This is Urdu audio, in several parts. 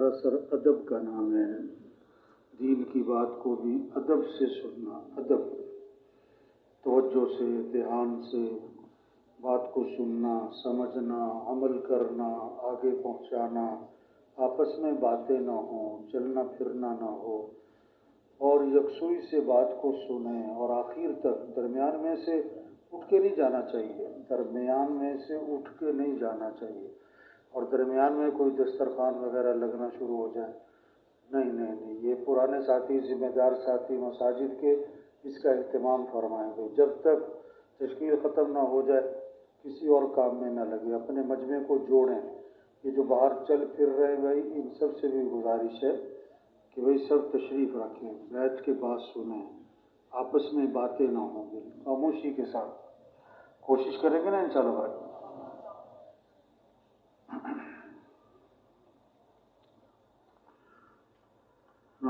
دراصل ادب کا نام ہے۔ دین کی بات کو بھی ادب سے سننا ادب۔ توجہ سے، دھیان سے بات کو سننا، سمجھنا، عمل کرنا، آگے پہنچانا، آپس میں باتیں نہ ہوں، چلنا پھرنا نہ ہو۔ اور یکسوئی سے بات کو سنیں اور آخر تک، درمیان میں سے اٹھ کے نہیں جانا چاہیے۔ درمیان میں سے اٹھ کے نہیں جانا چاہیے۔ اور درمیان میں کوئی دسترخوان وغیرہ لگنا شروع ہو جائے۔ نہیں نہیں نہیں، یہ پرانے ساتھی، ذمہ دار ساتھی مساجد کے اس کا اہتمام فرمائیں گے۔ جب تک تشکیل ختم نہ ہو جائے، کسی اور کام میں نہ لگے، اپنے مجمع کو جوڑیں۔ یہ جو باہر چل پھر رہے بھائی، ان سب سے بھی گزارش ہے کہ بھائی سب تشریف رکھیں بیٹھ کے بات سنیں، آپس میں باتیں نہ ہوں۔ گی خاموشی کے ساتھ۔ کوشش کریں گے نا ان شاء اللہ بھائی۔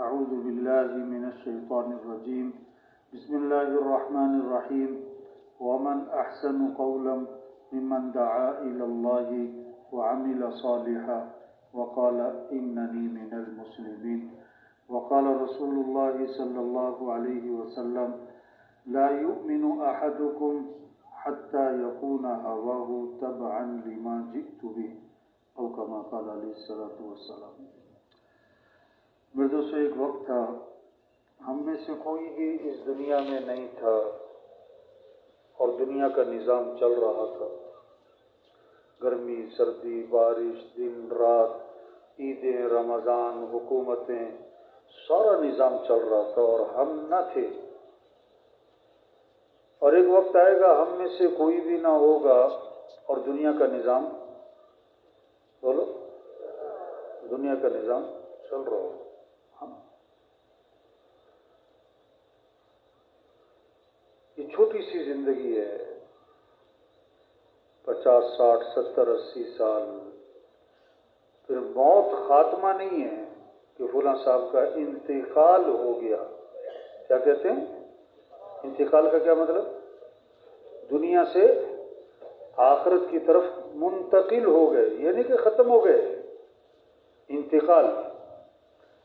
أعوذ بالله من الشيطان الرجيم. بسم الله الرحمن الرحيم. ومن أحسن قولا ممن دعا إلى الله وعمل صالحا وقال إنني من المسلمين. وقال رسول الله صلى الله عليه وسلم لا يؤمن أحدكم حتى يكون هواه تبعا لما جئت به. أو كما قال عليه الصلاة والسلام. میرے دوستوں ایک وقت تھا، ہم میں سے کوئی بھی اس دنیا میں نہیں تھا اور دنیا کا نظام چل رہا تھا۔ گرمی، سردی، بارش، دن، رات عیدیں رمضان، حکومتیں، سارا نظام چل رہا تھا اور ہم نہ تھے۔ اور ایک وقت آئے گا ہم میں سے کوئی بھی نہ ہوگا اور دنیا کا نظام، بولو، دنیا کا نظام چل رہا ہوگا یہ چھوٹی سی زندگی ہے۔ پچاس، ساٹھ، ستر، اسی سال۔ پھر موت خاتمہ نہیں ہے کہ فلاں صاحب کا انتقال ہو گیا۔ کیا کہتے ہیں؟ انتقال کا کیا مطلب؟ دنیا سے آخرت کی طرف منتقل ہو گئے یعنی کہ ختم ہو گئے۔ انتقال۔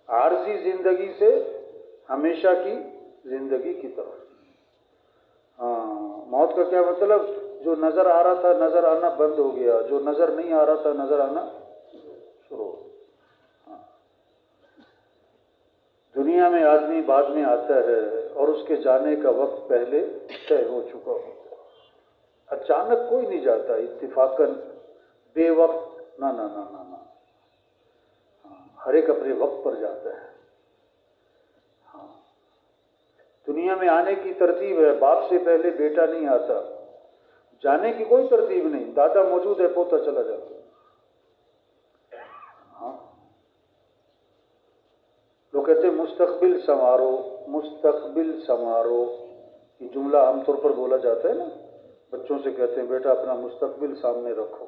عارضی زندگی سے ہمیشہ کی زندگی کی طرف۔ موت کا کیا مطلب؟ جو نظر آ رہا تھا، نظر آنا بند ہو گیا۔ جو نظر نہیں آ رہا تھا، نظر آنا شروع ہاں۔ دنیا میں آدمی بعد میں آتا ہے اور اس کے جانے کا وقت پہلے طے ہو چکا ہوتا ہے۔ اچانک کوئی نہیں جاتا، اتفاقاً بے وقت، نہ نہ نہ نہ ہاں، ہر ایک اپنے وقت پر جاتا ہے ہاں دنیا میں آنے کی ترتیب ہے، باپ سے پہلے بیٹا نہیں آتا۔ جانے کی کوئی ترتیب نہیں، دادا موجود ہے، پوتا چلا جاتا۔ ہاں۔ لوگ کہتے ہیں، مستقبل سمارو مستقبل سمارو یہ جملہ عام طور پر بولا جاتا ہے نا۔ بچوں سے کہتے ہیں، بیٹا اپنا مستقبل سامنے رکھو۔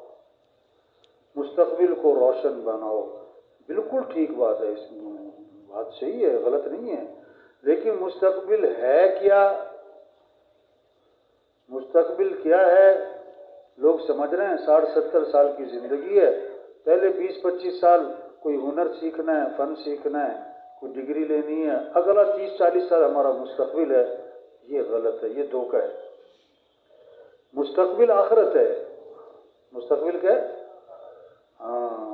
مستقبل کو روشن بناؤ۔ بالکل ٹھیک بات ہے، اس میں بات صحیح ہے، غلط نہیں ہے۔ لیکن مستقبل ہے کیا؟ مستقبل کیا ہے؟ لوگ سمجھ رہے ہیں، ساٹھ ستر سال کی زندگی ہے۔ پہلے بیس پچیس سال کوئی ہنر سیکھنا ہے، فن سیکھنا ہے، کوئی ڈگری لینی ہے۔ اگلا تیس چالیس سال ہمارا مستقبل ہے۔ یہ غلط ہے، یہ دھوکہ ہے۔ مستقبل آخرت ہے۔ مستقبل کیا ہاں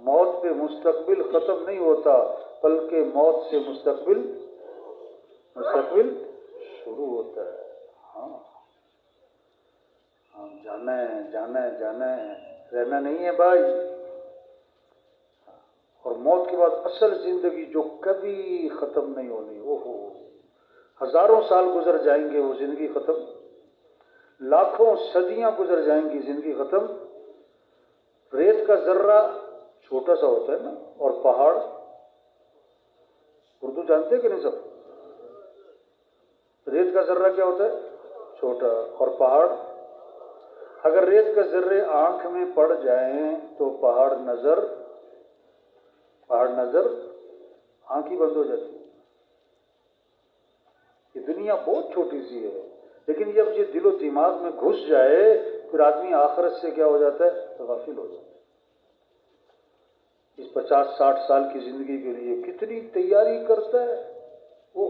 موت پہ مستقبل ختم نہیں ہوتا، بلکہ موت سے مستقبل مستقبل شروع ہوتا ہے۔ ہاں۔ ہاں جانا ہے جانا ہے جانا ہے۔ رہنا نہیں ہے بھائی۔ اور موت کے بعد اصل زندگی جو کبھی ختم نہیں ہونی، وہ ہو۔ ہزاروں سال گزر جائیں گے، وہ زندگی ختم۔ لاکھوں صدیاں گزر جائیں گی، زندگی ختم۔ ریت کا ذرہ چھوٹا سا ہوتا ہے نا، اور پہاڑ۔ اردو جانتے کہ نہیں سب؟ ریت کا ذرہ کیا ہوتا ہے؟ چھوٹا. اور پہاڑ؟ اگر ریت کا ذرے آنکھ میں پڑ جائیں تو پہاڑ نظر پہاڑ نظر آنکھ ہی بند ہو جاتی یہ دنیا بہت چھوٹی سی ہے، لیکن جب یہ دل و دماغ میں گھس جائے، پھر آدمی آخرت سے کیا ہو جاتا ہے؟ غافل ہو جاتا ہے۔ اس پچاس، ساٹھ سال کی زندگی کے لیے کتنی تیاری کرتا ہے؟ وہ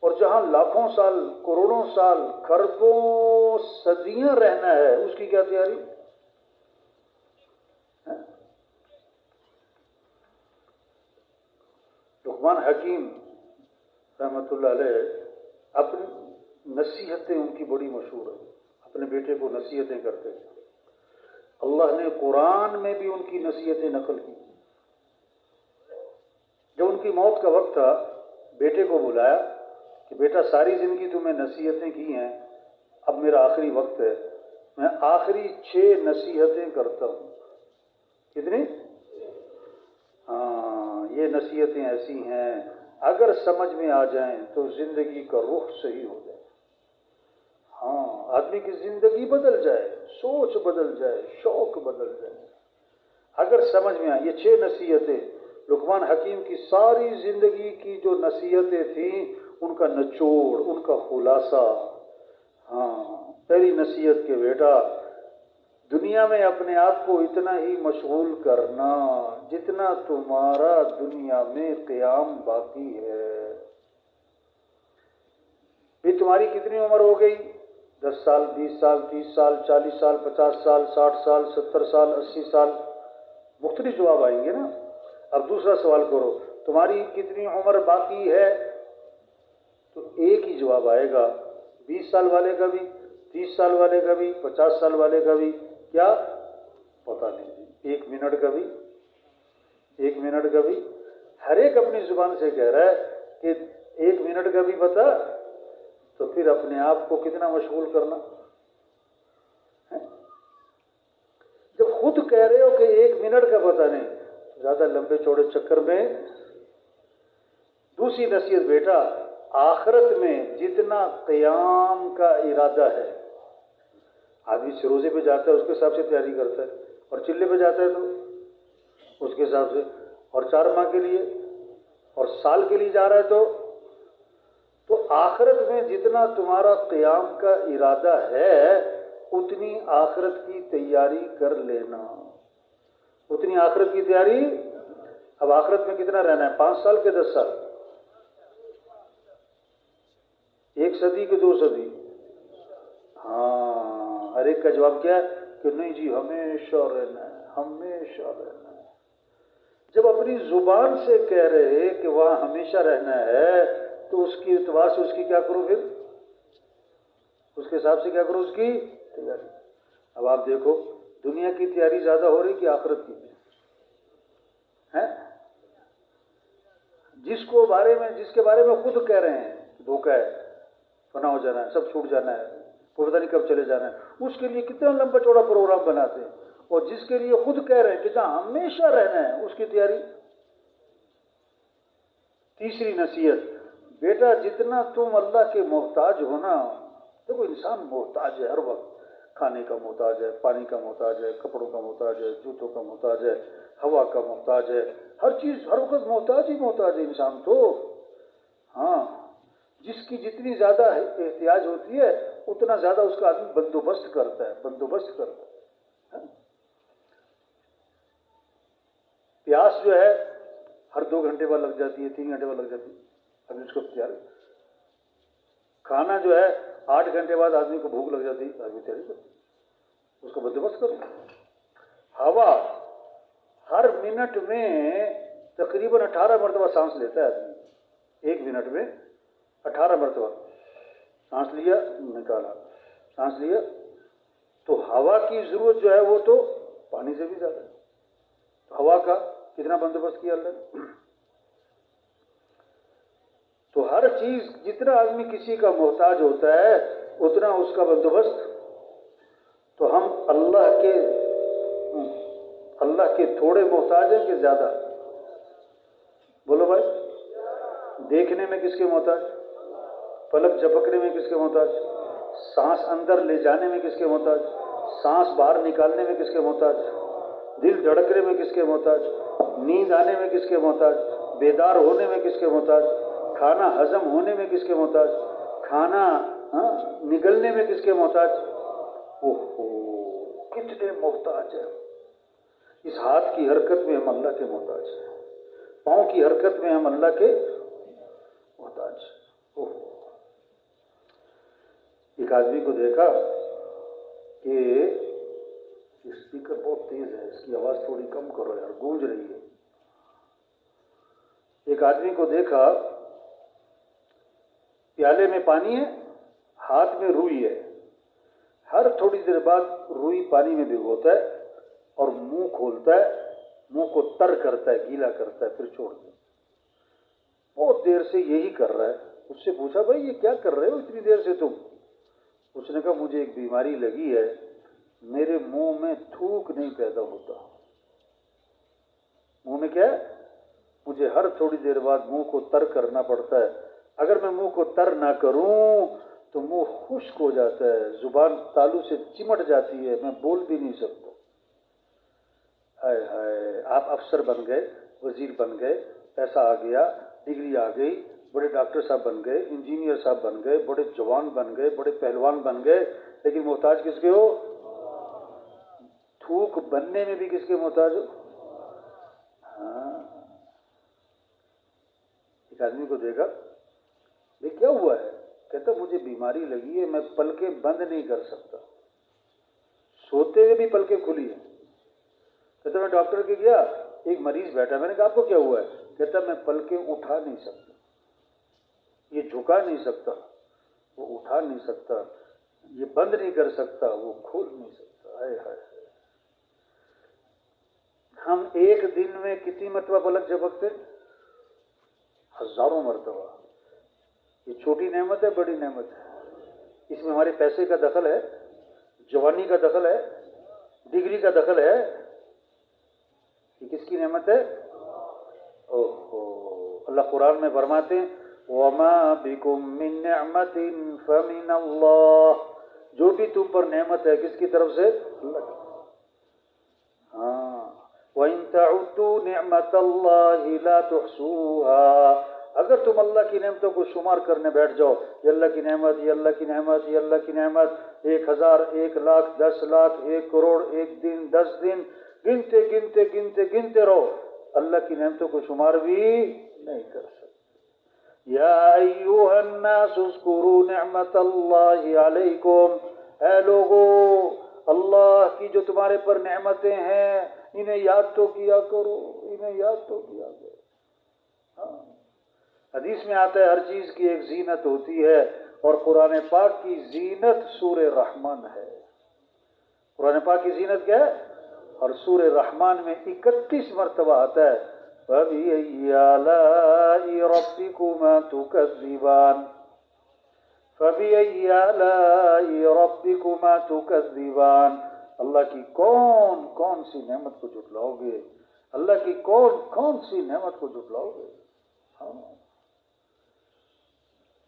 اور جہاں لاکھوں سال، کروڑوں سال خربوں صدیاں رہنا ہے، اس کی کیا تیاری؟ ہاں؟ لکمان حکیم رحمت اللہ علیہ اپنی نصیحتیں ان کی بڑی مشہور ہیں۔ اپنے بیٹے کو نصیحتیں کرتے اللہ نے قرآن میں بھی ان کی نصیحتیں نقل کی۔ جب ان کی موت کا وقت تھا، بیٹے کو بلایا۔ کہ بیٹا ساری زندگی تمہیں نصیحتیں کی ہیں، اب میرا آخری وقت ہے۔ میں آخری چھ نصیحتیں کرتا ہوں۔ کتنی؟ ہاں یہ نصیحتیں ایسی ہیں، اگر سمجھ میں آ جائیں تو زندگی کا رخ صحیح ہو جائے۔ ہاں آدمی کی زندگی بدل جائے، سوچ بدل جائے، شوق بدل جائے۔ اگر سمجھ میں آئے یہ چھ نصیحتیں لکمان حکیم کی ساری زندگی کی جو نصیحتیں تھیں ان کا نچوڑ، ان کا خلاصہ۔ ہاں پہلی نصیحت کے بیٹا، دنیا میں اپنے آپ کو اتنا ہی مشغول کرنا جتنا تمہارا دنیا میں قیام باقی ہے۔ بھی تمہاری کتنی عمر ہو گئی؟ دس سال، بیس سال، تیس سال، چالیس سال، پچاس سال، ساٹھ سال، ستر سال، اسی سال۔ مختلف جواب آئیں گے نا؟ اب دوسرا سوال کرو، تمہاری کتنی عمر باقی ہے؟ تو ایک ہی جواب آئے گا، بیس سال والے کا بھی، تیس سال والے کا بھی، پچاس سال والے کا بھی، کیا؟ پتا نہیں۔ ایک منٹ کا بھی۔ ایک منٹ کا بھی۔ ہر ایک اپنی زبان سے کہہ رہا ہے کہ ایک منٹ کا بھی پتا تو پھر اپنے آپ کو کتنا مشغول کرنا۔ جب خود کہہ رہے ہو کہ ایک منٹ کا پتا نہیں زیادہ لمبے چوڑے چکر میں دوسری نصیحت بیٹا آخرت میں جتنا قیام کا ارادہ ہے، آدمی سروزے پہ جاتا ہے، اس کے حساب سے تیاری کرتا ہے، اور چلے پہ جاتا ہے تو اس کے حساب سے، اور چار ماہ کے لیے، اور سال کے لیے جا رہا ہے تو تو آخرت میں جتنا تمہارا قیام کا ارادہ ہے، اتنی آخرت کی تیاری کر لینا۔ اتنی آخرت کی تیاری، اب آخرت میں کتنا رہنا ہے؟ پانچ سال کے دس سال۔ ایک صدی کہ دو صدی۔ ہاں ہر ایک کا جواب کیا ہے؟ کہ نہیں جی ہمیشہ رہنا ہے، ہمیشہ رہنا ہے۔ جب اپنی زبان سے کہہ رہے کہ وہاں ہمیشہ رہنا ہے، تو اس کی اعتبار سے اس کی کیا کرو پھر؟ اس کے حساب سے کیا کرو؟ اس کی تیاری۔ اب آپ دیکھو، دنیا کی تیاری زیادہ ہو رہی کہ آخرت کی؟ ہے جس کو بارے میں، جس کے بارے میں خود کہہ رہے ہیں، دھوکہ ہے۔ فنا ہو جانا ہے، سب چھوٹ جانا ہے پتہ نہیں کب چلے جانا ہے۔ اس کے لیے کتنا لمبا چوڑا پروگرام بناتے ہیں۔ اور جس کے لیے خود کہہ رہے ہیں کہ جہاں ہمیشہ رہنا ہے، اس کی تیاری۔ تیسری نصیحت، بیٹا، جتنا تم اللہ کے محتاج ہو نا، دیکھو انسان محتاج ہے ہر وقت۔ کھانے کا محتاج ہے، پانی کا محتاج ہے، کپڑوں کا محتاج ہے، جوتوں کا محتاج ہے، ہوا کا محتاج ہے۔ ہر چیز، ہر وقت محتاج ہی محتاج ہے انسان تو۔ ہاں جس کی جتنی زیادہ احتیاج ہوتی ہے، اتنا زیادہ اس کا آدمی بندوبست کرتا ہے، بندوبست کرتا ہے پیاس جو ہے، ہر دو گھنٹے بعد لگ جاتی ہے، تین گھنٹے بعد لگ جاتی ہے۔ ابھی اس کو تیار کھانا جو ہے، آٹھ گھنٹے بعد آدمی کو بھوک لگ جاتی ہے، آدمی تیاری کرتی اس کا بندوبست کرتا ہوا ہر منٹ میں تقریباً اٹھارہ مرتبہ سانس لیتا ہے آدمی۔ ایک منٹ میں اٹھارہ مرتبہ۔ سانس لیا، نکالا۔ سانس لیا، تو ہوا کی ضرورت جو ہے وہ تو پانی سے بھی زیادہ ہے۔ ہوا کا کتنا بندوبست کیا اللہ نے؟ تو ہر چیز، جتنا آدمی کسی کا محتاج ہوتا ہے، اتنا اس کا بندوبست۔ تو ہم اللہ کے اللہ کے تھوڑے محتاج ہیں کہ زیادہ؟ بولو بھائی، دیکھنے میں کس کے محتاج؟ پلک جھپکنے میں کس کے محتاج؟ سانس اندر لے جانے میں کس کے محتاج؟ سانس باہر نکالنے میں کس کے محتاج؟ دل دھڑکنے میں کس کے محتاج؟ نیند آنے میں کس کے محتاج؟ بیدار ہونے میں کس کے محتاج؟ کھانا ہضم ہونے میں کس کے محتاج؟ کھانا ہاں، نگلنے میں کس کے محتاج؟ اوہو، کتنے محتاج ہیں۔ اس ہاتھ کی حرکت میں ہم اللہ کے محتاج ہیں۔ پاؤں کی حرکت میں ہم اللہ کے محتاج ایک آدمی کو دیکھا کہ اسپیکر بہت تیز ہے، اس کی آواز تھوڑی کم کرو یار، گونج رہی ہے۔ ایک آدمی کو دیکھا، پیالے میں پانی ہے، ہاتھ میں روئی ہے۔ ہر تھوڑی دیر بعد روئی پانی میں بھگوتا ہے اور منہ کھولتا ہے، منہ کو تر کرتا ہے، گیلا کرتا ہے، پھر چھوڑ دیں بہت دیر سے یہی کر رہا ہے۔ اس سے پوچھا، بھائی یہ کیا کر رہے ہو اتنی دیر سے تم؟ اس نے کہا، مجھے ایک بیماری لگی ہے، میرے منہ میں تھوک نہیں پیدا ہوتا۔ منہ میں کیا ہے؟ مجھے ہر تھوڑی دیر بعد منہ کو تر کرنا پڑتا ہے۔ اگر میں منہ کو تر نہ کروں، تو منہ خشک ہو جاتا ہے، زبان تالو سے چمٹ جاتی ہے، میں بول بھی نہیں سکتا۔ ہائے ہائے، آپ افسر بن گئے، وزیر بن گئے، پیسہ آ گیا، ڈگری آ گئی۔ بڑے ڈاکٹر صاحب بن گئے، انجینئر صاحب بن گئے، بڑے جوان بن گئے، بڑے پہلوان بن گئے، لیکن محتاج کس کے ہو؟ تھوک بننے میں بھی کس کے محتاج ہو؟ ہاں۔ ایک آدمی کو دیکھا، یہ کیا ہوا ہے؟ کہتا مجھے بیماری لگی ہے، میں پلکیں بند نہیں کر سکتا۔ سوتے ہوئے بھی پلکیں کھلی ہیں۔ کہتا میں ڈاکٹر کے گیا، ایک مریض بیٹھا میں نے کہا، آپ کو کیا ہوا ہے؟ کہتا میں پلکیں اٹھا نہیں سکتا۔ یہ جھکا نہیں سکتا، وہ اٹھا نہیں سکتا، یہ بند نہیں کر سکتا، وہ کھول نہیں سکتا۔ آئے ہائے ہم ایک دن میں کتنی مرتبہ پلک جھپکتے؟ ہزاروں مرتبہ۔ یہ چھوٹی نعمت ہے، بڑی نعمت ہے۔ اس میں ہمارے پیسے کا دخل ہے، جوانی کا دخل ہے، ڈگری کا دخل ہے۔ یہ کس کی نعمت ہے؟ اوہو، اللہ قرآن میں فرماتے ہیں وما بكم من نعمت فمن اللہ جو بھی تم پر نعمت ہے، کس کی طرف سے؟ ہاں۔ وَإِن تَعُدُّوا نِعْمَةَ اللَّهِ لَا تُحْسُوهَا اگر تم اللہ کی نعمتوں کو شمار کرنے بیٹھ جاؤ، یہ اللہ کی نعمت، یہ اللہ کی نعمت، یہ اللہ کی نعمت۔ ایک ہزار، ایک لاکھ، دس لاکھ، ایک کروڑ، ایک دن، دس دن۔ گنتے گنتے گنتے گنتے رہو۔ اللہ کی نعمتوں کو شمار بھی نہیں کر سکتے۔ یا ایوہ الناس اذکروا نعمت اللہ علیکم اے لوگو، اللہ کی جو تمہارے پر نعمتیں ہیں، انہیں یاد تو کیا کرو، انہیں یاد تو کیا کرو۔ ہاں۔ حدیث میں آتا ہے، ہر چیز کی ایک زینت ہوتی ہے، اور قرآن پاک کی زینت سور رحمان ہے۔ قرآن پاک کی زینت کیا ہے؟ اور سور رحمان میں اکتیس مرتبہ آتا ہے۔ فبأي آلاء ربكما تكذبان؟ فبأي آلاء ربكما تكذبان؟ اللہ کی کون کون سی نعمت کو جھٹلاؤ گے؟ اللہ کی کون کون سی نعمت کو جھٹلاؤ گے؟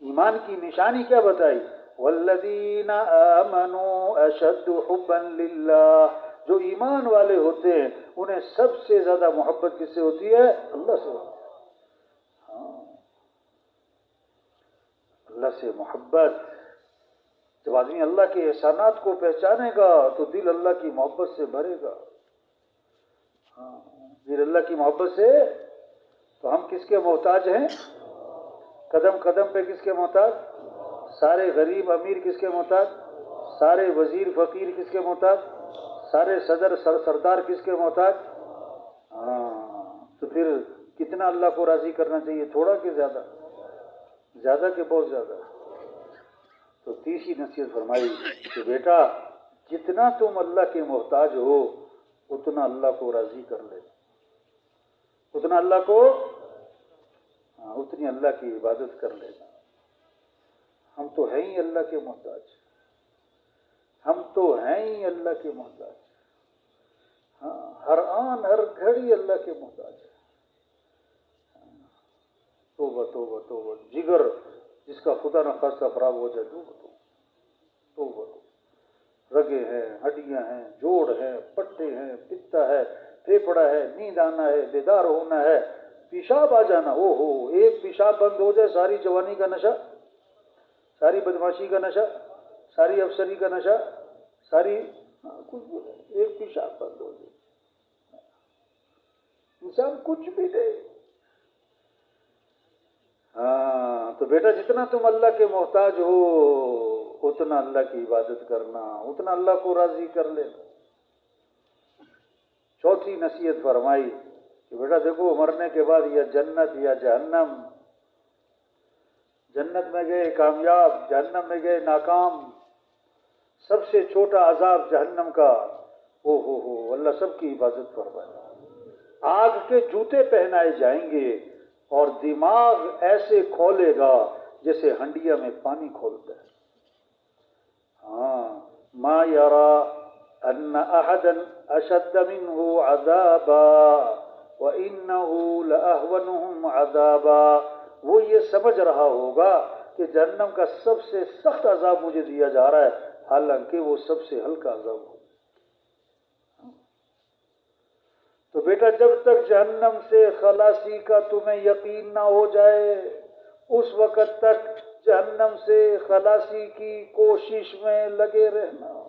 ایمان کی نشانی کیا بتائی؟ والذین آمنوا اشد حبا للہ جو ایمان والے ہوتے ہیں، انہیں سب سے زیادہ محبت کس سے ہوتی ہے؟ اللہ سے ہاں۔ اللہ سے محبت۔ جب آدمی اللہ کے احسانات کو پہچانے گا، تو دل اللہ کی محبت سے بھرے گا۔ ہاں۔ دل اللہ کی محبت سے۔ تو ہم کس کے محتاج ہیں؟ قدم قدم پہ کس کے محتاج؟ سارے غریب امیر کس کے محتاج؟ سارے وزیر فقیر کس کے محتاج؟ سارے صدر، سر، سردار کس کے محتاج؟ ہاں تو پھر کتنا اللہ کو راضی کرنا چاہیے؟ تھوڑا کہ زیادہ زیادہ کہ بہت زیادہ؟ تو تیسری نصیحت فرمائی کہ بیٹا، جتنا تم اللہ کے محتاج ہو، اتنا اللہ کو راضی کر لے۔ اتنا اللہ کو ہاں اتنی اللہ کی عبادت کر لینا ہم تو ہیں ہی اللہ کے محتاج۔ ہم تو ہیں ہی اللہ کے محتاج۔ ہاں ہر آن، ہر گھڑی اللہ کے محتاج ہے۔ تو توبہ توبہ توبہ۔ جگر جس کا خدا نہ خاصہ خراب ہو جائے، توبہ توبہ۔ توبہ توبہ۔ رگے ہیں، ہڈیاں ہیں، جوڑ ہیں، پٹے ہیں، پتا ہے پھیپڑا ہے، نیند آنا ہے، بیدار ہونا ہے۔ پیشاب آ جانا، او ہو، ایک پیشاب بند ہو جائے، ساری جوانی کا نشہ، ساری بدماشی کا نشہ، ساری افسری کا نشہ، ساری ہاں، کچھ ایک پیشاب بند ہو جائے انسان کچھ بھی دے۔ ہاں تو بیٹا جتنا تم اللہ کے محتاج ہو اتنا اللہ کی عبادت کرنا اتنا اللہ کو راضی کر لینا۔ چوتھی نصیحت فرمائی کہ بیٹا دیکھو مرنے کے بعد یا جنت یا جہنم۔ جنت میں گئے کامیاب جہنم میں گئے ناکام۔ سب سے چھوٹا عذاب جہنم کا او ہو ہو، اللہ سب کی حفاظت فرمائے۔ آگ کے جوتے پہنائے جائیں گے اور دماغ ایسے کھولے گا جیسے ہنڈیا میں پانی کھولتا ہے۔ ہاں ما یارا ان احدا اشد منه عذابا وانه لاهونهم عذابا۔ وہ یہ سمجھ رہا ہوگا کہ جہنم کا سب سے سخت عذاب مجھے دیا جا رہا ہے۔ حالانکہ وہ سب سے ہلکا عذاب ہو۔ تو بیٹا، جب تک جہنم سے خلاصی کا تمہیں یقین نہ ہو جائے، اس وقت تک جہنم سے خلاصی کی کوشش میں لگے رہنا۔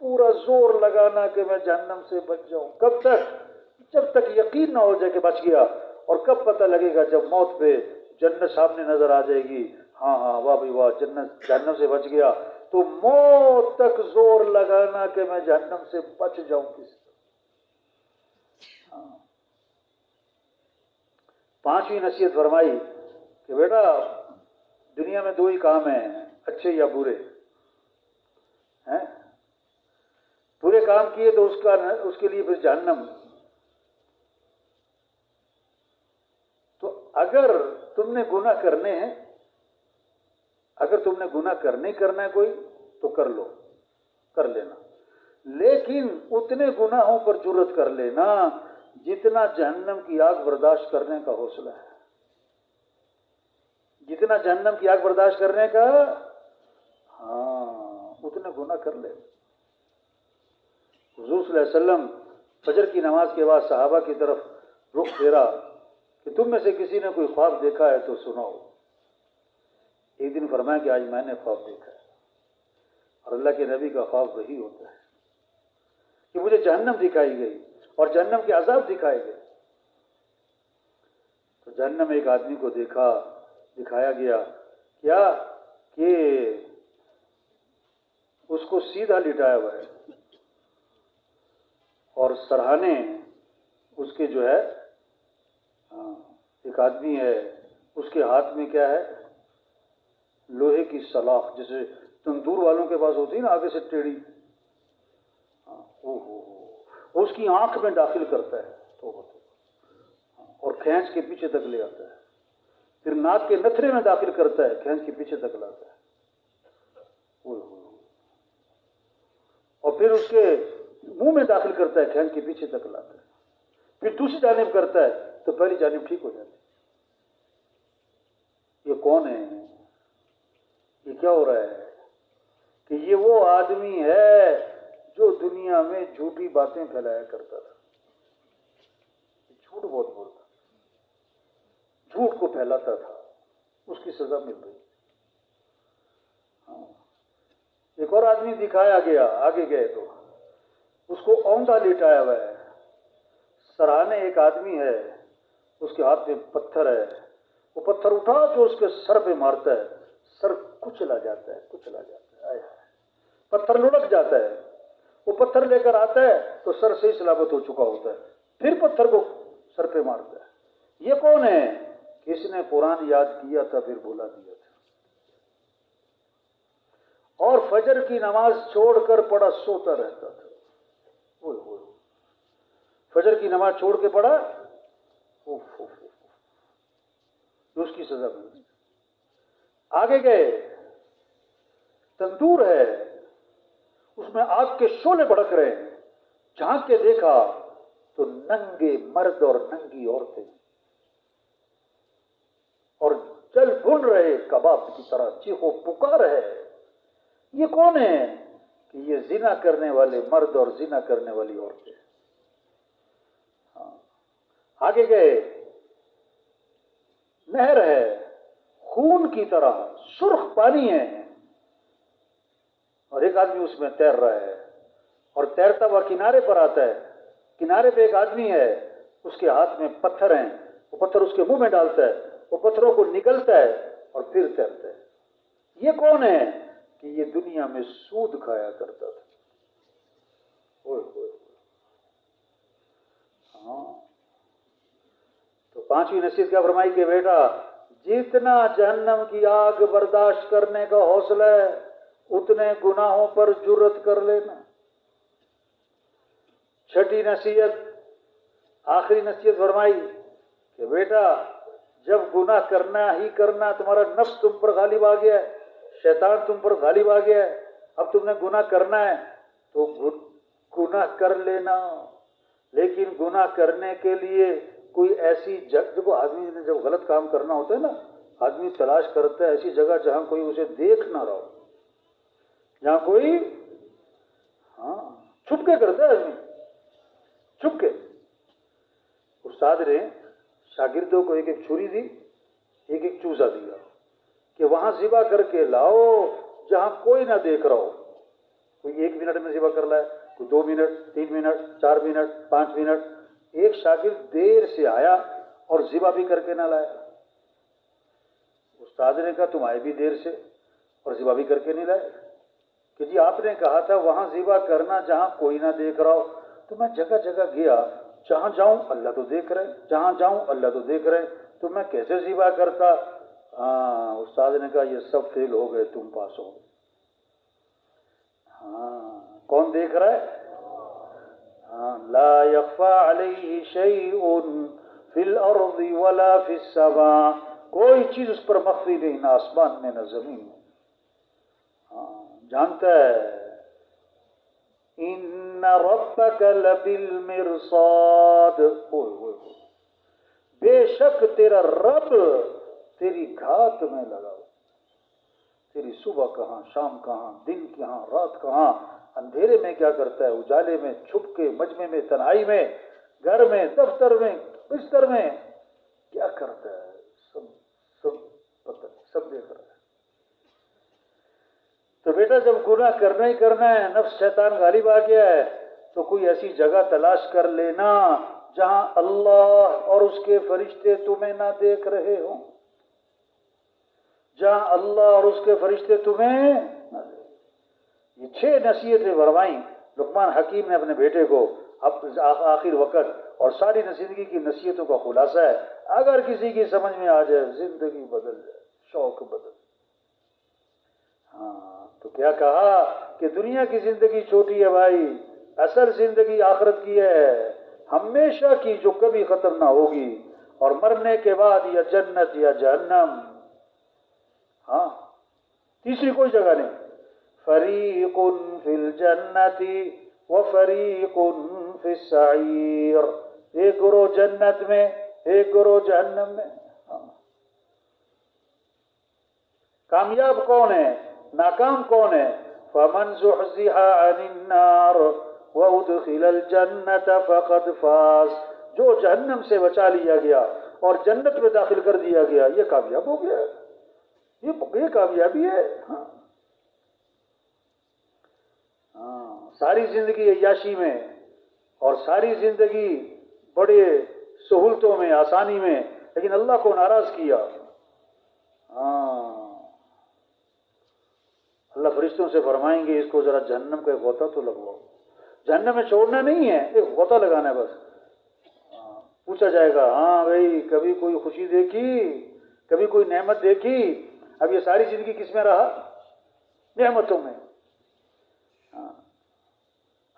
پورا زور لگانا کہ میں جہنم سے بچ جاؤں۔ کب تک؟ جب تک یقین نہ ہو جائے کہ بچ گیا۔ اور کب پتہ لگے گا جب موت پہ جنت سامنے نظر آ جائے گی۔ ہاں ہاں واہ بھائی، واہ، جنت، جہنم سے بچ گیا۔ تو موت تک زور لگانا کہ میں جہنم سے بچ جاؤں کس ہاں۔ پانچویں نصیحت فرمائی کہ بیٹا، دنیا میں دو ہی کام ہیں، اچھے یا برے۔ ہیں؟ برے کام کیے تو اس کا، اس کے لیے پھر جہنم۔ تو اگر تم نے گناہ کرنے ہیں اگر تم نے گناہ کرنے کرنا ہے کوئی، تو کر لو، کر لینا۔ لیکن اتنے گناہوں پر جرت کر لینا جتنا جہنم کی آگ برداشت کرنے کا حوصلہ ہے۔ جتنا جہنم کی آگ برداشت کرنے کا ہاں اتنے گناہ کر لے۔ حضور صلی اللہ علیہ وسلم فجر کی نماز کے بعد صحابہ کی طرف رخ پھیرا کہ تم میں سے کسی نے کوئی خواب دیکھا ہے تو سناؤ۔ ایک دن فرمایا کہ آج میں نے خواب دیکھا ہے اور اللہ کے نبی کا خواب وہی ہوتا ہے کہ مجھے جہنم دکھائی گئی اور جہنم کے عذاب دکھائے گئے۔ تو جہنم ایک آدمی کو دیکھا، دکھایا گیا، کیا؟ کہ اس کو سیدھا لٹایا ہوا ہے۔ اور سرہانے اس کے جو ہے ہاں، ایک آدمی ہے، اس کے ہاتھ میں کیا ہے؟ لوہے کی سلاخ جیسے تندور والوں کے پاس ہوتی ہے نا آگے سے ٹیڑھی۔ ہاں، اس کی آنکھ میں داخل کرتا ہے تو ہاں، اور کھینچ کے پیچھے تک لے آتا ہے۔ پھر ناک کے نتھرے میں داخل کرتا ہے کھینچ کے پیچھے تک لاتا ہے۔ اور پھر اس کے منہ میں داخل کرتا ہے کھینچ کے پیچھے تک لاتا ہے۔ پھر دوسری جانب کرتا ہے تو پہلی جانب ٹھیک ہو جاتی یہ کون ہے؟ کیا ہو رہا ہے کہ یہ وہ آدمی ہے جو دنیا میں جھوٹی باتیں پھیلایا کرتا تھا۔ جھوٹ بہت بولتا جھوٹ کو پھیلاتا تھا۔ اس کی سزا مل رہی ہاں۔ ایک اور آدمی دکھایا گیا، آگے گئے تو۔ اس کو اوندا لٹایا ہوا ہے۔ سراہنے ایک آدمی ہے۔ اس کے ہاتھ میں پتھر ہے۔ وہ پتھر اٹھا جو اس کے سر پہ مارتا ہے۔ سر کچلا جاتا ہے کچلا جاتا ہے۔ پتھر لڑک جاتا ہے۔ وہ پتھر لے کر آتا ہے تو سر سے ہی سلامت ہو چکا ہوتا ہے۔ پھر پتھر کو سر پہ مارتا ہے۔ یہ کون ہے؟ کس نے قرآن یاد کیا تھا، پھر بولا دیا تھا۔ اور فجر کی نماز چھوڑ کر پڑا سوتا رہتا تھا۔ فجر کی نماز چھوڑ کے پڑا اس کی سزا مل آگے گئے۔ تندور ہے۔ اس میں آگ کے شولے بڑک رہے ہیں۔ جھانک کے دیکھا تو ننگے مرد اور ننگی عورتیں۔ اور جل بن رہے کباب کی طرح چیخو پکار ہے۔ یہ کون ہے کہ یہ زنا کرنے والے مرد اور زنا کرنے والی عورتیں؟ ہاں۔ آگے گئے۔ نہر ہے۔ خون کی طرح سرخ پانی ہے۔ اور ایک آدمی اس میں تیر رہا ہے اور تیرتا ہوا کنارے پر آتا ہے، کنارے پہ ایک آدمی ہے، اس کے ہاتھ میں پتھر ہیں، وہ پتھر اس کے منہ میں ڈالتا ہے، وہ پتھروں کو نکلتا ہے اور پھر تیرتا ہے۔ یہ کون ہے کہ یہ دنیا میں سود کھایا کرتا تھا؟ ہاں۔ تو پانچویں نصیحت کیا فرمائی کہ بیٹا، جتنا جہنم کی آگ برداشت کرنے کا حوصلہ ہے اتنے گناہوں پر جرت کر لینا۔ چھٹی نصیحت، آخری نصیحت فرمائی کہ بیٹا، جب گناہ کرنا ہی کرنا تمہارا نفس تم پر غالب آ گیا ہے، شیطان تم پر غالب آ گیا ہے، اب تم نے گناہ کرنا ہے تو گناہ کر لینا۔ لیکن گناہ کرنے کے لیے کوئی ایسی جگہ دیکھو آدمی نے جب غلط کام کرنا ہوتا ہے نا، آدمی تلاش کرتا ہے ایسی جگہ جہاں کوئی اسے دیکھ نہ رہا جہاں کوئی ہاں چھپ کے کرتا ہے آدمی۔ چھپ کے استاد نے شاگردوں کو ایک ایک چھری دی، ایک ایک چوزا دیا کہ وہاں ذبح کر کے لاؤ، جہاں کوئی نہ دیکھ رہا ہو۔ کوئی ایک منٹ میں ذبح کر لائے، کوئی دو منٹ، تین منٹ، چار منٹ، پانچ منٹ۔ ایک شاگرد دیر سے آیا اور ذبح بھی کر کے نہ لایا استاد نے کہا، تم آئے بھی دیر سے اور ذبح بھی کر کے نہیں لائے۔ کہ جی آپ نے کہا تھا وہاں ذبح کرنا جہاں کوئی نہ دیکھ رہا ہو، تو میں جگہ جگہ گیا، جہاں جاؤں اللہ تو دیکھ رہے، جہاں جاؤں اللہ تو دیکھ رہے، تو میں کیسے ذبح کرتا؟ ہاں استاد نے کہا یہ سب فیل ہو گئے، تم پاس ہو۔ ہاں کون دیکھ رہا ہے؟ ہاں لا يخفى عليه شيء في الارض ولا في السماء، کوئی چیز اس پر مخفی نہیں، نہ آسمان میں، نہ زمین میں۔ جانتا ہے۔ ان بے شک تیرا رب تیری گھات میں لگا تیری صبح کہاں، شام کہاں، دن کہاں، رات کہاں، اندھیرے میں کیا کرتا ہے؟ اجالے میں چھپ کے مجمے میں، تنہائی میں، گھر میں، دفتر میں، بستر میں۔ کیا کرتا ہے؟ سب سب پتہ سب دیکھ رہا تو بیٹا جب گناہ کرنا ہی کرنا ہے، نفس شیطان غالب آ گیا ہے، تو کوئی ایسی جگہ تلاش کر لینا جہاں اللہ اور اس کے فرشتے تمہیں نہ دیکھ رہے ہوں۔ جہاں اللہ اور اس کے فرشتے تمہیں یہ چھ نصیحتیں بھروائیں لقمان حکیم نے اپنے بیٹے کو اب آخر وقت اور ساری زندگی کی نصیحتوں کا خلاصہ ہے۔ اگر کسی کی سمجھ میں آ جائے، زندگی بدل جائے، شوق بدل ہاں۔ تو کیا کہا کہ دنیا کی زندگی چھوٹی ہے بھائی، اصل زندگی آخرت کی ہے۔ ہمیشہ کی جو کبھی ختم نہ ہوگی اور مرنے کے بعد یا جنت یا جہنم۔ ہاں تیسری کوئی جگہ نہیں۔ فریق فی الجنت و فریق فی السعیر۔ ایک گروہ جنت میں، ایک گروہ جہنم میں۔ ہاں۔ کامیاب کون ہے؟ ناکام کون ہے؟ فمن زحزح عن النار وادخل الجنت فقد فاز۔ جو جہنم سے بچا لیا گیا اور جنت میں داخل کر دیا گیا، یہ کامیاب ہو گیا۔ یہ یہ کامیابی ہے۔ ہاں۔, ہاں۔ ساری زندگی عیاشی میں اور ساری زندگی بڑے سہولتوں میں، آسانی میں، لیکن اللہ کو ناراض کیا۔ ہاں۔ اللہ فرشتوں سے فرمائیں گے اس کو ذرا جہنم کا ایک غوطہ تو لگواؤ۔ جہنم میں چھوڑنا نہیں ہے ایک غوطہ لگانا ہے بس۔ ہاں، پوچھا جائے گا ہاں بھائی کبھی کوئی خوشی دیکھی؟ کبھی کوئی نعمت دیکھی؟ اب یہ ساری زندگی کس میں رہا؟ نعمتوں میں۔ ہاں۔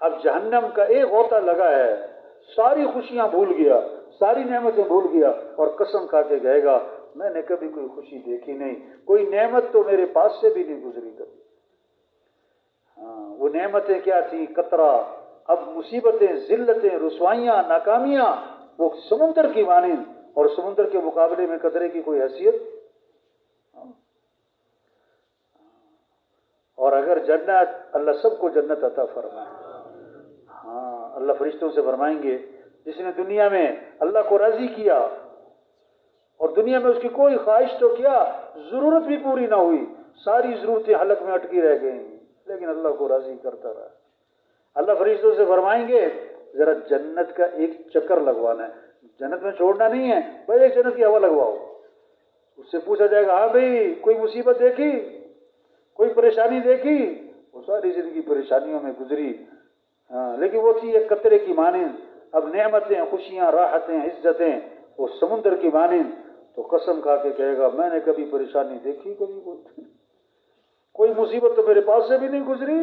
اب جہنم کا ایک ہوتا لگا ہے ساری خوشیاں بھول گیا ساری نعمتیں بھول گیا اور قسم کھا کے گئے گا میں نے کبھی کوئی خوشی دیکھی نہیں کوئی نعمت تو میرے پاس سے بھی نہیں گزری کبھی۔ ہاں، وہ نعمتیں کیا تھی قطرہ، اب مصیبتیں، ذلتیں، رسوائیاں، ناکامیاں، وہ سمندر کی مانند اور سمندر کے مقابلے میں قطرے کی کوئی حیثیت؟ اور اگر جنت، اللہ سب کو جنت عطا فرمائے۔ ہاں اللہ فرشتوں سے فرمائیں گے، جس نے دنیا میں اللہ کو راضی کیا اور دنیا میں اس کی کوئی خواہش تو کیا؟ ضرورت بھی پوری نہ ہوئی، ساری ضرورتیں حلق میں اٹکی رہ گئیں۔ لیکن اللہ کو راضی کرتا رہا۔ اللہ فرشتوں سے فرمائیں گے، ذرا جنت کا ایک چکر لگوانا ہے۔ جنت میں چھوڑنا نہیں ہے بھائی ایک جنت کی ہوا لگواؤ۔ اس سے پوچھا جائے گا ہاں بھائی، کوئی مصیبت دیکھی؟ کوئی پریشانی دیکھی؟ وہ ساری زندگی پریشانیوں میں گزری۔ ہاں لیکن وہ تھی ایک قطرے کی مانند۔ اب نعمتیں، خوشیاں، راحتیں، عزتیں، وہ سمندر کی مانند۔ تو قسم کھا کے کہے گا، میں نے کبھی پریشانی دیکھی، کبھی کوئی کوئی مصیبت تو میرے پاس سے بھی نہیں گزری۔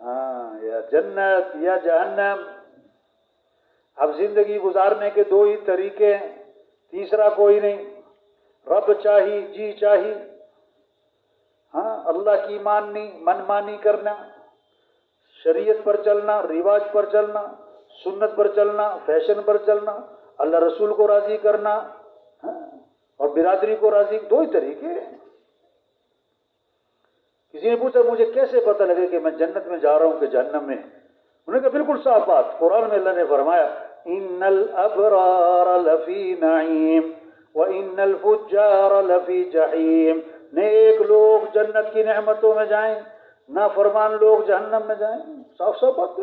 ہاں یا جنت یا جہنم۔ اب زندگی گزارنے کے دو ہی طریقے ہیں تیسرا کوئی نہیں۔ رب چاہی جی چاہی۔ ہاں اللہ کی ماننی من مانی کرنا۔ شریعت پر چلنا رواج پر چلنا سنت پر چلنا فیشن پر چلنا اللہ رسول کو راضی کرنا۔ ہاں، اور برادری کو راضی۔ دو ہی طریقے کسی نے پوچھا، مجھے کیسے پتہ لگے کہ میں جنت میں جا رہا ہوں کہ جہنم میں؟ انہوں نے کہا، بالکل صاف بات، قرآن میں اللہ نے فرمایا ان الابرار لفی نعیم و ان الفجار لفی جحیم نیک لوگ جنت کی نعمتوں میں جائیں نہ فرمان لوگ جہنم میں جائیں۔ صاف صاف بات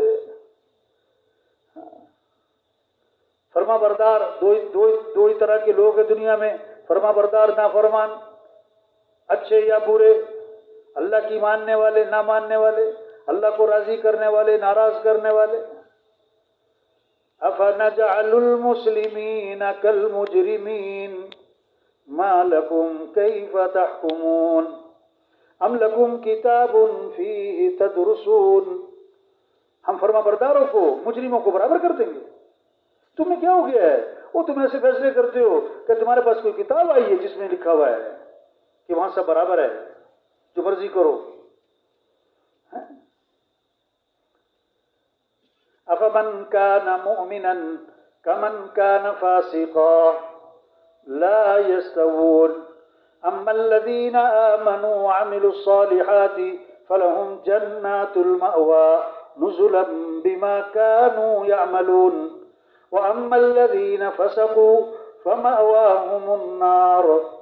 فرما بردار، دو دو دو ہی طرح کے لوگ ہیں دنیا میں۔ فرما بردار نہ فرمان اچھے یا برے۔ اللہ کی ماننے والے، نہ ماننے والے، اللہ کو راضی کرنے والے، ناراض کرنے والے۔ افنجعل المسلمین کالمجرمین، ما لکم کیف تحکمون؟ ام لکم کتاب فیہ تدرسون۔ ہم فرما برداروں کو، مجرموں کو برابر کر دیں گے۔ تمہیں کیا ہو گیا ہے؟ وہ تم ایسے فیصلے کرتے ہو کہ تمہارے پاس کوئی کتاب آئی ہے جس میں لکھا ہوا ہے کہ وہاں سب برابر ہے۔ জবরজি করো হ্যাঁ আফমান کان مؤمنا کمن کان فاسقا لا يستوون أما الذين آمنوا وعملوا الصالحات فلهم جنات المأوى نزلا بما كانوا يعملون وأما الذين فسقوا فمأواهم النار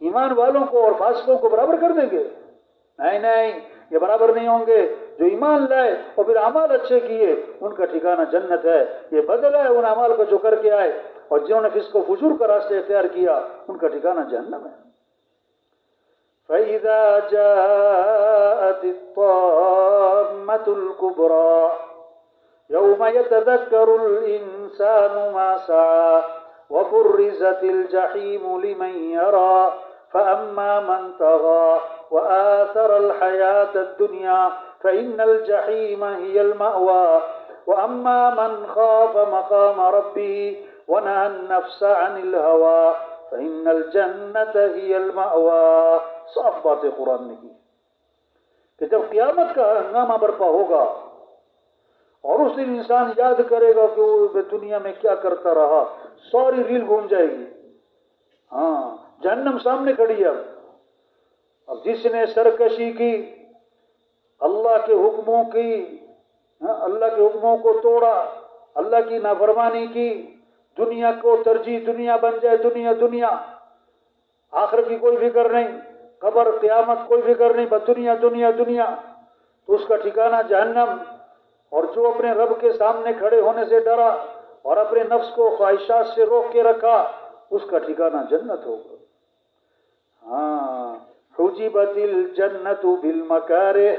ایمان والوں کو اور فاسقوں کو برابر کر دیں گے؟ نہیں نہیں، یہ برابر نہیں ہوں گے۔ جو ایمان لائے اور پھر اعمال اچھے کیے، ان کا ٹھکانہ جنت ہے۔ یہ بدل ہے ان اعمال کو جو کر کے آئے۔ اور جنہوں نے فسق و فجور کا راستے اختیار کیا، ان کا ٹھکانہ جہنم ہے۔ فَإِذَا جَاءَتِ الطَّامَّةُ الْكُبْرَى، يَوْمَ يَتَذَكَّرُ الْإِنسَانُ مَا سَعَى وَبُرِّزَتِ الْجَحِيمُ لِمَنْ يَرَى۔ فأما من طغى وآثر الحياة الدنيا فإن الجحيم هي المأوى. وأما من خاف مقام ربه ونهى النفس عن الهوى فإن الجنة هي المأوى. صاف قرآن نكي کہ جب قیامت کا ہنگامہ برپا ہوگا. اور اس دن انسان یاد کرے گا کہ وہ دنیا میں کیا کرتا رہا. ساری ریل گھوم جائے گی. ہاں. جہنم سامنے کھڑی اب۔ اب جس نے سرکشی کی، اللہ کے حکموں کی ہاں، اللہ کے حکموں کو توڑا، اللہ کی نافرمانی کی، دنیا کو ترجیح، دنیا بن جائے، دنیا دنیا۔ آخر کی کوئی فکر نہیں، قبر، قیامت کوئی فکر نہیں، بس دنیا دنیا دنیا۔ تو اس کا ٹھکانہ جہنم۔ اور جو اپنے رب کے سامنے کھڑے ہونے سے ڈرا اور اپنے نفس کو خواہشات سے روک کے رکھا، اس کا ٹھکانہ جنت ہوگا۔ ہاں حجبت الجنت بالمکارہ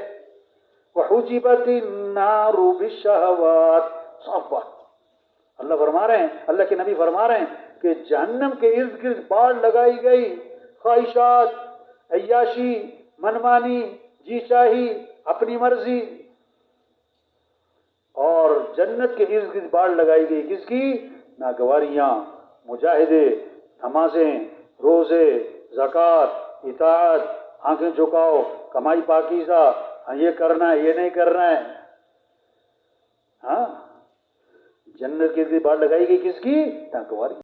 وحجبت النار بالشہوات۔ صاف بات اللہ فرما رہے ہیں، اللہ کے نبی فرما رہے ہیں کہ جہنم کے ارد گرد باڑ لگائی گئی۔ خواہشات، عیاشی، منمانی جی چاہی، اپنی مرضی۔ اور جنت کے ارد گرد باڑ لگائی گئی۔ کس کی؟ ناگواریاں، مجاہدے، نمازیں، روزے زکوٰۃ اطاعت، آنکھیں جھکاؤ، کمائی پاکیزہ ہاں، یہ کرنا ہے، یہ نہیں کرنا ہے۔ ہاں؟ جنت کی بات لگائی گئی کس کی؟ ٹانکواری